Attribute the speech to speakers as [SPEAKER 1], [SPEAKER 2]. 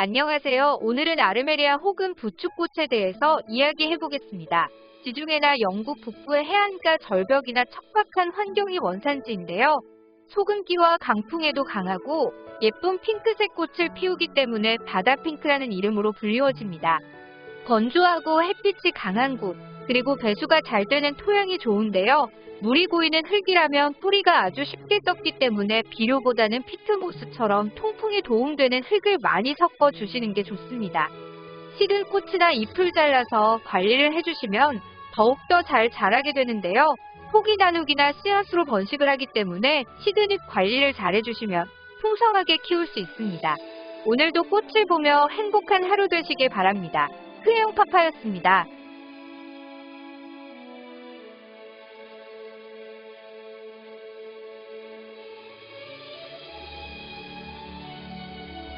[SPEAKER 1] 안녕하세요. 오늘은 아르메리아 혹은 부축꽃에 대해서 이야기해 보겠습니다. 지중해나 영국 북부의 해안가 절벽이나 척박한 환경이 원산지인데요. 소금기와 강풍에도 강하고 예쁜 핑크색 꽃을 피우기 때문에 바다 핑크라는 이름으로 불리워집니다. 건조하고 햇빛이 강한 곳, 그리고 배수가 잘 되는 토양이 좋은데요. 물이 고이는 흙이라면 뿌리가 아주 쉽게 썩기 때문에 비료보다는 피트모스처럼 통풍에 도움되는 흙을 많이 섞어 주시는 게 좋습니다. 시든 꽃이나 잎을 잘라서 관리를 해주시면 더욱더 잘 자라게 되는데요. 포기 나누기나 씨앗으로 번식을 하기 때문에 시드잎 관리를 잘 해주시면 풍성하게 키울 수 있습니다. 오늘도 꽃을 보며 행복한 하루 되시길 바랍니다. 흐영 파파였습니다.